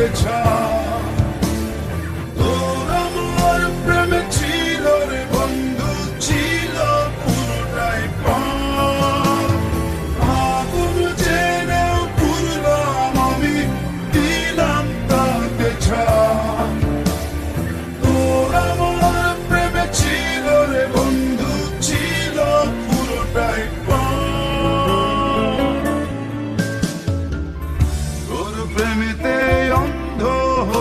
তাতে ছাপ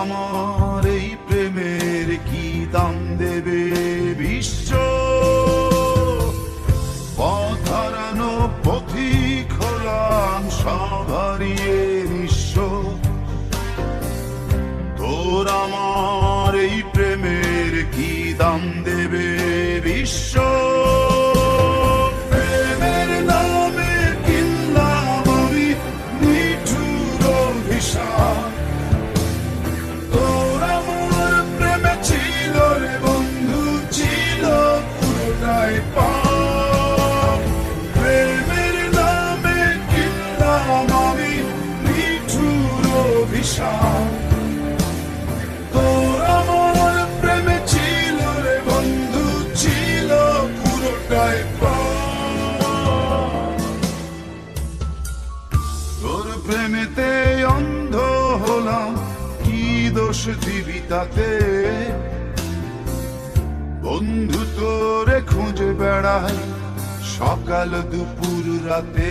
আমার এই প্রেমের কি দাম দেবে বিশ্ব? পথরানো পথিক হলাম সবারিয়ে নিশ্চ তোর আমার এই প্রেমের কি দাম দেবে বিশ্ব? অভিশাপ তোর আমার প্রেমে ছিল রে বন্ধু, ছিল পুরোটাই তোর প্রেমেতে অন্ধ হলাম, কি দোষ দিবি তাতে? বন্ধু তোরে খুঁজে বেড়ায় সকাল দুপুর রাতে।